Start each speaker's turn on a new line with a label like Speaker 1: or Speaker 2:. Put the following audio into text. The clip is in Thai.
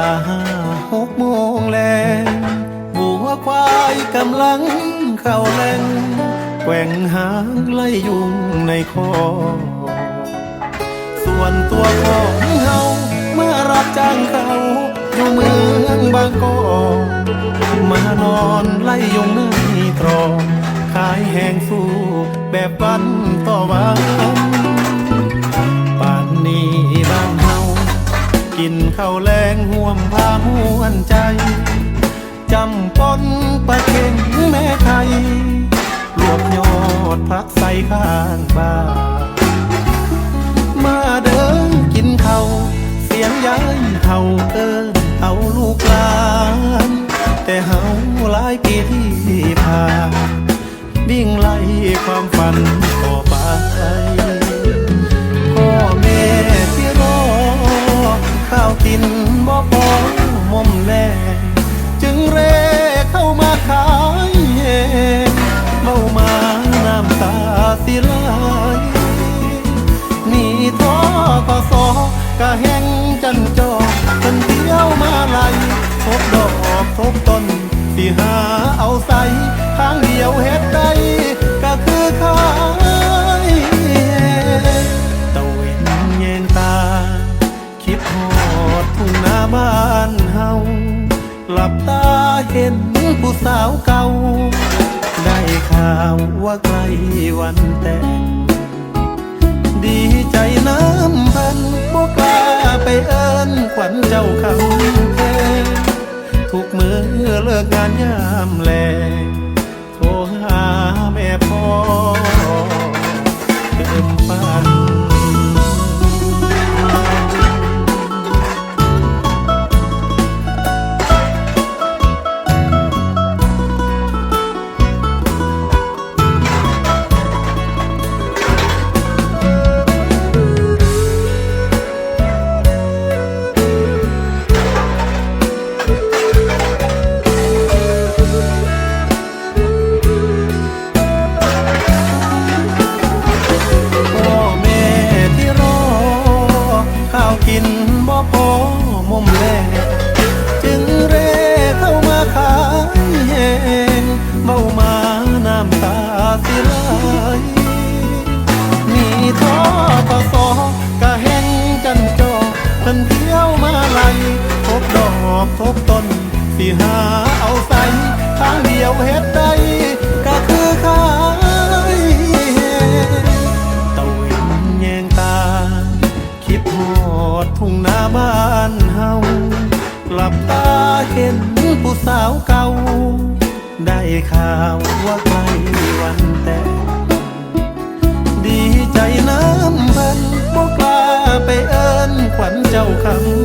Speaker 1: ตาเวลาหกโมงแล้วบัวควายกำลังเข้าแหล่งแกว่งหางไล่ยุงในคอ ส่วนตัวของเฮาเมื่อรับจ้างเขาอยู่เมืองบางกอกมานอนไล่ยุงในตรองขายแหงสู้แบบวันต่อวันป่านนี้บ้านเฮากินข้าวแรงห่ว วนใจ จำปนปลาเค็งแม่ไทยรวบยอดพักใส่ข้างบ้านมาเดินกินเขาเสียงย้ายเท่าเอินเอาลูกหลาน แต่เฮาหลายปีที่ผ่านวิ่งไล่ความฝันต่อไป กะแห้งจันจอเป็นเที่ยวมาไล่ทบดอกทบต้นที่หาเอาใส่ทางเดียวเฮ็ดได้ก็คือขายตะเวนแยงตา คิดหอดทุ่งนาบ้านเฮาหลับตาเห็นผู้สาวเก่า ได้ข่าวว่าใกล้วันแต่งดีใจน้ำ เอิ้นขวัญเจ้าคำเพงทุกมือเลิกงานยามแล สิหาเอาใส่ทางเดียวเฮ็ดได้ก็คือขายตะเวนแยงตา คิดหอดทุ่งนาบ้านเฮา กลับตาเห็นผู้สาวเก่า ได้ข่าวว่าใกล้วันแต่งดีใจน้ำพันบ่กล้าไปเอิ้นขวัญเจ้าคำ